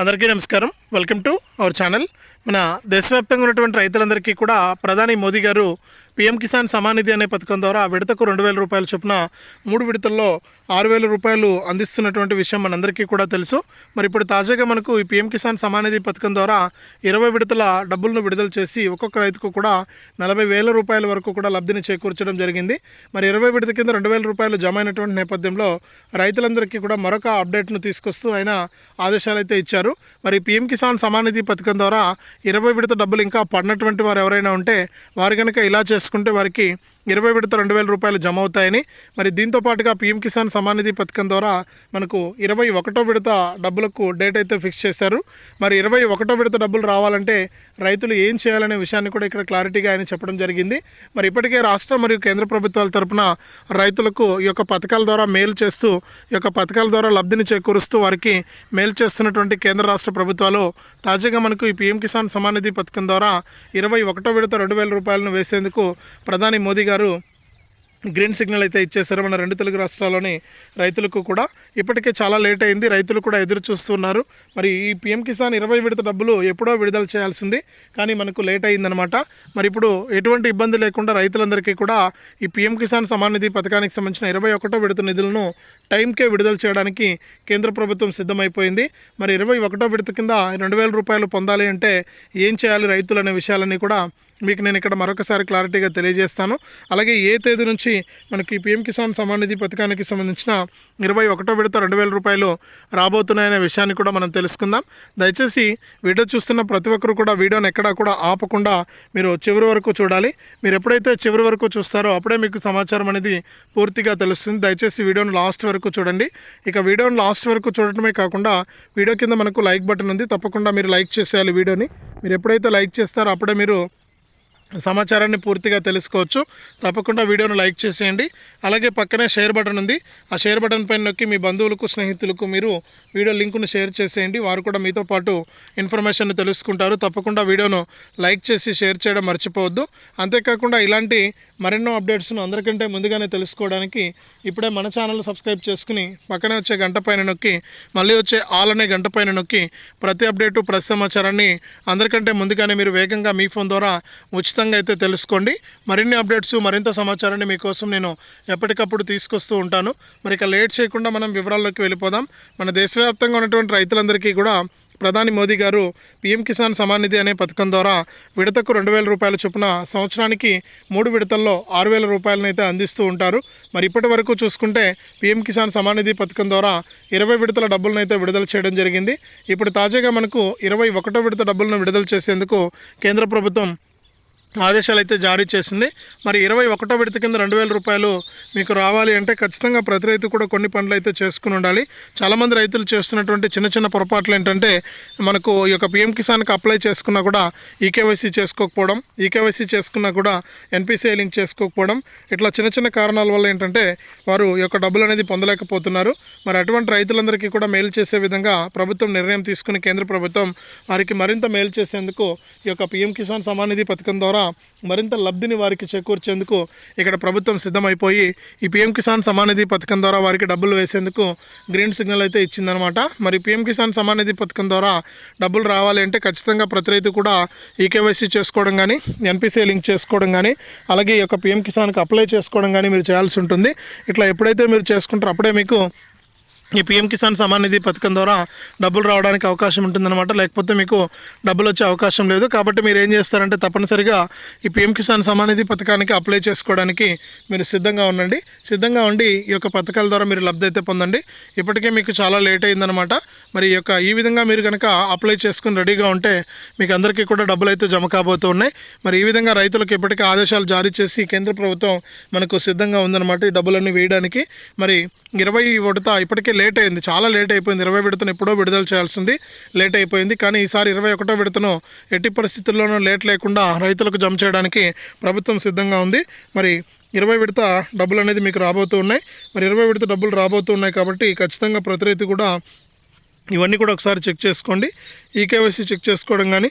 అందరికీ నమస్కారం. Welcome to our channel మన దేశవ్యాప్తంగా ఉన్నటువంటి రైతులందరికీ కూడా ప్రధాని మోదీ గారు పీఎం కిసాన్ సమానిధి అనే పథకం ద్వారా విడతకు రెండు వేల రూపాయల చొప్పున మూడు విడతల్లో ఆరు వేల రూపాయలు అందిస్తున్నటువంటి విషయం మనందరికీ కూడా తెలుసు. మరి ఇప్పుడు తాజాగా మనకు ఈ పీఎం కిసాన్ సమానిధి పథకం ద్వారా ఇరవై విడతల డబ్బులను విడుదల చేసి ఒక్కొక్క రైతుకు కూడా నలభై వేల రూపాయల వరకు కూడా లబ్ధిని చేకూర్చడం జరిగింది. మరి ఇరవై విడత కింద రెండు వేల రూపాయలు జమ అయినటువంటి నేపథ్యంలో రైతులందరికీ కూడా మరొక అప్డేట్ను తీసుకొస్తూ ఆయన ఆదేశాలు అయితే ఇచ్చారు. మరి పీఎం కిసాన్ సమానిధి పథకం ద్వారా ఇరవై విడత డబ్బులు ఇంకా పడినటువంటి వారు ఎవరైనా ఉంటే వారు కనుక ఇలా తీసుకుంటే వారికి ఇరవై విడత రెండు వేల రూపాయలు జమ అవుతాయని. మరి దీంతో పాటుగా పీఎం కిసాన్ సమానిధి పథకం ద్వారా మనకు ఇరవై ఒకటో విడత డబ్బులకు డేట్ అయితే ఫిక్స్ చేశారు. మరి ఇరవై ఒకటో విడత డబ్బులు రావాలంటే రైతులు ఏం చేయాలనే విషయాన్ని కూడా ఇక్కడ క్లారిటీగా ఆయన చెప్పడం జరిగింది. మరి ఇప్పటికే రాష్ట్ర మరియు కేంద్ర ప్రభుత్వాల తరపున రైతులకు ఈ యొక్క పథకాల ద్వారా మేలు చేస్తూ ఈ యొక్క పథకాల ద్వారా లబ్ధిని చేకూరుస్తూ వారికి మేలు చేస్తున్నటువంటి కేంద్ర రాష్ట్ర ప్రభుత్వాలు తాజాగా మనకు ఈ పీఎం కిసాన్ సమానిధి పథకం ద్వారా ఇరవై ఒకటో విడత రెండు వేల రూపాయలను వేసేందుకు ప్రధాని మోదీ గారు గ్రీన్ సిగ్నల్ అయితే ఇచ్చేశారు మన రెండు తెలుగు రాష్ట్రాల్లోని రైతులకు కూడా. ఇప్పటికే చాలా లేట్ అయింది రైతులు కూడా ఎదురు చూస్తున్నారు. మరి ఈ పిఎం కిసాన్ ఇరవై విడత డబ్బులు ఎప్పుడో విడుదల చేయాల్సింది కానీ మనకు లేట్ అయిందనమాట మరి ఇప్పుడు ఎటువంటి ఇబ్బంది లేకుండా రైతులందరికీ కూడా ఈ పిఎం కిసాన్ సమాన్ నిధి పథకానికి సంబంధించిన ఇరవై ఒకటో విడత నిధులను టైంకే విడుదల చేయడానికి కేంద్ర ప్రభుత్వం సిద్ధమైపోయింది. మరి ఇరవై ఒకటో విడత కింద రెండు వేల రూపాయలు పొందాలి అంటే ఏం చేయాలి రైతులు అనే విషయాలన్నీ కూడా మీకు నేను ఇక్కడ మరొకసారి క్లారిటీగా తెలియజేస్తాను. అలాగే ఏ తేదీ నుంచి మనకి పిఎం కిసాన్ సమాన్ నిధి పథకానికి సంబంధించిన ఇరవై ఒకటో విడత రెండు వేల రూపాయలు రాబోతున్నాయనే విషయాన్ని కూడా మనం తెలుసుకుందాం. దయచేసి వీడియో చూస్తున్న ప్రతి ఒక్కరు కూడా వీడియోని ఎక్కడా కూడా ఆపకుండా మీరు చివరి వరకు చూడాలి. మీరు ఎప్పుడైతే చివరి వరకు చూస్తారో అప్పుడే మీకు సమాచారం అనేది పూర్తిగా తెలుస్తుంది. దయచేసి వీడియోని లాస్ట్ వరకు చూడండి. ఇక వీడియోని లాస్ట్ వరకు చూడటమే కాకుండా వీడియో కింద మనకు లైక్ బటన్ ఉంది. తప్పకుండా మీరు లైక్ చేసేయాలి వీడియోని. మీరు ఎప్పుడైతే లైక్ చేస్తారో అప్పుడే మీరు సమాచారాన్ని పూర్తిగా తెలుసుకోవచ్చు. తప్పకుండా వీడియోను లైక్ చేసేయండి. అలాగే పక్కనే షేర్ బటన్ ఉంది. ఆ షేర్ బటన్ పైన నొక్కి మీ బంధువులకు స్నేహితులకు మీరు వీడియో లింకును షేర్ చేసేయండి. వారు కూడా మీతో పాటు ఇన్ఫర్మేషన్ తెలుసుకుంటారు. తప్పకుండా వీడియోను లైక్ చేసి షేర్ చేయడం మర్చిపోవద్దు. అంతేకాకుండా ఇలాంటి మరెన్నో అప్డేట్స్ను అందరికంటే ముందుగానే తెలుసుకోవడానికి ఇప్పుడే మన ఛానల్ సబ్స్క్రైబ్ చేసుకుని పక్కనే వచ్చే గంట పైన నొక్కి మళ్ళీ వచ్చే ఆల్ అనే గంట పైన నొక్కి ప్రతి అప్డేటు ప్రతి సమాచారాన్ని అందరికంటే ముందుగానే మీరు వేగంగా మీ ఫోన్ ద్వారా ఖచ్చితంగా అయితే తెలుసుకోండి. మరిన్ని అప్డేట్స్ మరింత సమాచారాన్ని మీకోసం నేను ఎప్పటికప్పుడు తీసుకొస్తూ ఉంటాను. మరి ఇక లేట్ చేయకుండా మనం వివరాల్లోకి వెళ్ళిపోదాం. మన దేశవ్యాప్తంగా ఉన్నటువంటి రైతులందరికీ కూడా ప్రధాని మోదీ గారు పీఎం కిసాన్ సమాన్ నిధి అనే పథకం ద్వారా విడతకు రెండు వేల రూపాయల చొప్పున సంవత్సరానికి మూడు విడతల్లో ఆరు వేల రూపాయలనైతే అందిస్తూ ఉంటారు. మరి ఇప్పటి వరకు చూసుకుంటే పీఎం కిసాన్ సమాన్ నిధి పథకం ద్వారా ఇరవై విడతల డబ్బులనైతే విడుదల చేయడం జరిగింది. ఇప్పుడు తాజాగా మనకు ఇరవై ఒకటో విడత డబ్బులను విడుదల చేసేందుకు కేంద్ర ప్రభుత్వం ఆదేశాలు అయితే జారీ చేసింది. మరి ఇరవై ఒకటో విడత కింద రెండు వేల రూపాయలు మీకు రావాలి అంటే ఖచ్చితంగా ప్రతి రైతు కూడా కొన్ని పనులు అయితే చేసుకుని ఉండాలి. చాలామంది రైతులు చేస్తున్నటువంటి చిన్న చిన్న పొరపాట్లు ఏంటంటే మనకు ఈ యొక్క పిఎం కిసాన్కి అప్లై చేసుకున్నా కూడా ఈకేవైసీ చేసుకోకపోవడం ఈకేవైసీ చేసుకున్నా కూడా ఎన్పిసిఐ లింక్ చేసుకోకపోవడం ఇట్లా చిన్న చిన్న కారణాల వల్ల ఏంటంటే వారు ఈ యొక్క డబ్బులు అనేది పొందలేకపోతున్నారు. మరి అటువంటి రైతులందరికీ కూడా మేలు చేసే విధంగా ప్రభుత్వం నిర్ణయం తీసుకుని కేంద్ర ప్రభుత్వం వారికి మరింత మేలు చేసేందుకు ఈ యొక్క పిఎం కిసాన్ సమానిధి పథకం ద్వారా మరింత లబ్ధిని వారికి చేకూర్చేందుకు ఇక్కడ ప్రభుత్వం సిద్ధమైపోయి ఈ పీఎం కిసాన్ సమానిధి పథకం ద్వారా వారికి డబ్బులు వేసేందుకు గ్రీన్ సిగ్నల్ అయితే ఇచ్చిందనమాట మరి పీఎం కిసాన్ సమానిధి పథకం ద్వారా డబ్బులు రావాలి అంటే ఖచ్చితంగా ప్రతి రైతు కూడా ఈకేవైసీ చేసుకోవడం కానీ ఎన్పిసిఐ లింక్ చేసుకోవడం కానీ అలాగే ఈ యొక్క పీఎం కిసాన్కి అప్లై చేసుకోవడం కానీ మీరు చేయాల్సి ఉంటుంది. ఇట్లా ఎప్పుడైతే మీరు చేసుకుంటారో అప్పుడే మీకు ఈ పిఎం కిసాన్ సమాన్ నిధి పథకం ద్వారా డబ్బులు రావడానికి అవకాశం ఉంటుందన్నమాట. లేకపోతే మీకు డబ్బులు వచ్చే అవకాశం లేదు. కాబట్టి మీరు ఏం చేస్తారంటే తప్పనిసరిగా ఈ పిఎం కిసాన్ సమాన్ నిధి పథకానికి అప్లై చేసుకోవడానికి మీరు సిద్ధంగా ఉండండి. సిద్ధంగా ఉండి ఈ యొక్క పథకాల ద్వారా మీరు లబ్ధి అయితే పొందండి. ఇప్పటికే మీకు చాలా లేట్ అయిందనమాట మరి ఈ యొక్క ఈ విధంగా మీరు కనుక అప్లై చేసుకుని రెడీగా ఉంటే మీకు అందరికీ కూడా డబ్బులు అయితే జమ కాబోతూ ఉన్నాయి. మరి ఈ విధంగా రైతులకు ఇప్పటికే ఆదేశాలు జారీ చేసి కేంద్ర ప్రభుత్వం మనకు సిద్ధంగా ఉందన్నమాట ఈ డబ్బులన్నీ వేయడానికి. మరి ఇరవై విడత ఇప్పటికే లేట్ అయింది. చాలా లేట్ అయిపోయింది. ఇరవై విడతను ఎప్పుడో విడుదల చేయాల్సింది. లేట్ అయిపోయింది. కానీ ఈసారి ఇరవై ఒకటో విడతను ఎట్టి పరిస్థితుల్లోనూ లేట్ లేకుండా రైతులకు జమ చేయడానికి ప్రభుత్వం సిద్ధంగా ఉంది. మరి ఇరవై విడత డబ్బులు అనేది మీకు రాబోతూ ఉన్నాయి. మరి ఇరవై విడత డబ్బులు రాబోతూ ఉన్నాయి కాబట్టి ఖచ్చితంగా ప్రతి రైతు కూడా ఇవన్నీ కూడా ఒకసారి చెక్ చేసుకోండి. ఈకేవైసీ చెక్ చేసుకోవడం కానీ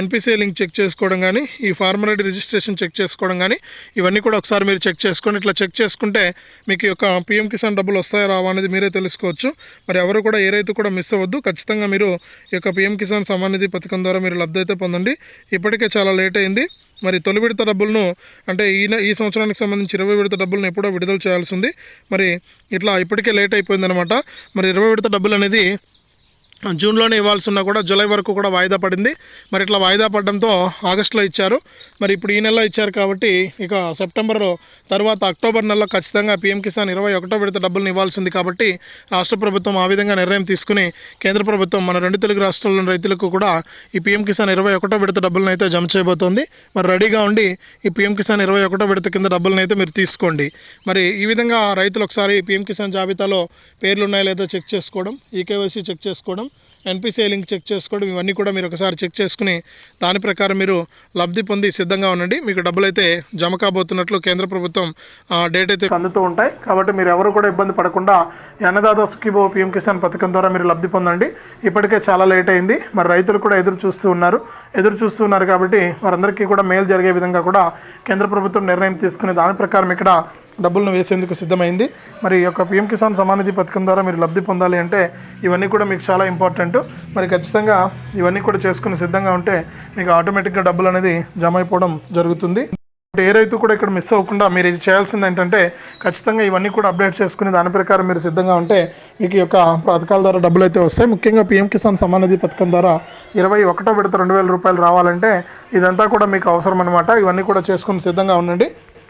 ఎన్పిసిఐ లింక్ చెక్ చేసుకోవడం కానీ ఈ ఫార్మర్ రిజిస్ట్రేషన్ చెక్ చేసుకోవడం కానీ ఇవన్నీ కూడా ఒకసారి మీరు చెక్ చేసుకోండి ఇట్లా చెక్ చేసుకుంటే మీకు ఈ యొక్క పిఎం కిసాన్ డబ్బులు వస్తాయా రావా అనేది మీరే తెలుసుకోవచ్చు. మరి ఎవరు కూడా ఏ రైతు కూడా మిస్ అవ్వద్దు. ఖచ్చితంగా మీరు ఈ యొక్క పిఎం కిసాన్ సమానిధి పథకం ద్వారా మీరు లబ్ధి అయితే పొందండి. ఇప్పటికే చాలా లేట్ అయింది. మరి తొలి విడత డబ్బులను అంటే ఈ ఈ సంవత్సరానికి సంబంధించి ఇరవై విడత డబ్బులను ఎప్పుడో విడుదల చేయాల్సి ఉంది. మరి ఇట్లా ఇప్పటికే లేట్ అయిపోయిందనమాట. మరి ఇరవై విడత డబ్బులు అనేది జూన్లోనే ఇవ్వాల్సి ఉన్నా కూడా జూలై వరకు కూడా వాయిదా పడింది. మరి ఇట్లా వాయిదా పడడంతో ఆగస్టులో ఇచ్చారు. మరి ఇప్పుడు ఈ నెలలో ఇచ్చారు కాబట్టి ఇక సెప్టెంబరు తర్వాత అక్టోబర్ నెలలో ఖచ్చితంగా పీఎం కిసాన్ ఇరవై ఒకటో విడత డబ్బులను ఇవ్వాల్సింది కాబట్టి రాష్ట్ర ప్రభుత్వం ఆ విధంగా నిర్ణయం తీసుకుని కేంద్ర ప్రభుత్వం మన రెండు తెలుగు రాష్ట్రాల్లోని రైతులకు కూడా ఈ పీఎం కిసాన్ ఇరవై ఒకటో విడత డబ్బులను అయితే జమ చేయబోతోంది. మరి రెడీగా ఉండి ఈ పీఎం కిసాన్ ఇరవై ఒకటో విడత కింద డబ్బులను అయితే మీరు తీసుకోండి. మరి ఈ విధంగా రైతులు ఒకసారి పీఎం కిసాన్ జాబితాలో పేర్లు ఉన్నాయో లేదో చెక్ చేసుకోవడం e K Y C check చేసుకోవడం N P C I link check చేసుకోవడం ఇవన్నీ కూడా మీరు ఒకసారి చెక్ చేసుకుని దాని ప్రకారం మీరు లబ్ధి పొంది సిద్ధంగా ఉండండి. మీకు డబ్బులు అయితే జమ కాబోతున్నట్లు కేంద్ర ప్రభుత్వం డేట్ అయితే అందుతూ ఉంటాయి. కాబట్టి మీరు ఎవరు కూడా ఇబ్బంది పడకుండా ఈ అన్నదాత సుఖీభో పిఎం కిసాన్ పథకం ద్వారా మీరు లబ్ధి పొందండి. ఇప్పటికే చాలా లేట్ అయింది. మరి రైతులు కూడా ఎదురు చూస్తూ ఉన్నారు. ఎదురు చూస్తూ ఉన్నారు కాబట్టి వారందరికీ కూడా మేలు జరిగే విధంగా కూడా కేంద్ర ప్రభుత్వం నిర్ణయం తీసుకుని దాని ప్రకారం ఇక్కడ డబ్బులను వేసేందుకు సిద్ధమైంది. మరి ఈ యొక్క పిఎం కిసాన్ సమానిధి పథకం ద్వారా మీరు లబ్ధి పొందాలి అంటే ఇవన్నీ కూడా మీకు చాలా ఇంపార్టెంట్. మరి ఖచ్చితంగా ఇవన్నీ కూడా చేసుకుని సిద్ధంగా ఉంటే మీకు ఆటోమేటిక్గా డబ్బులు అనేది జమ అయిపోవడం జరుగుతుంది. ఏ రైతు కూడా ఇక్కడ మిస్ అవ్వకుండా మీరు ఇది చేయాల్సింది ఏంటంటే ఖచ్చితంగా ఇవన్నీ కూడా అప్డేట్ చేసుకుని దాని ప్రకారం మీరు సిద్ధంగా ఉంటే మీకు యొక్క పథకాల ద్వారా డబ్బులు అయితే వస్తాయి. ముఖ్యంగా పీఎం కిసాన్ సమ్మాన్ నిధి పథకం ద్వారా ఇరవై ఒకటో విడత రెండు వేల రూపాయలు రావాలంటే ఇదంతా కూడా మీకు అవసరం అనమాట ఇవన్నీ కూడా చేసుకుని సిద్ధంగా ఉండండి.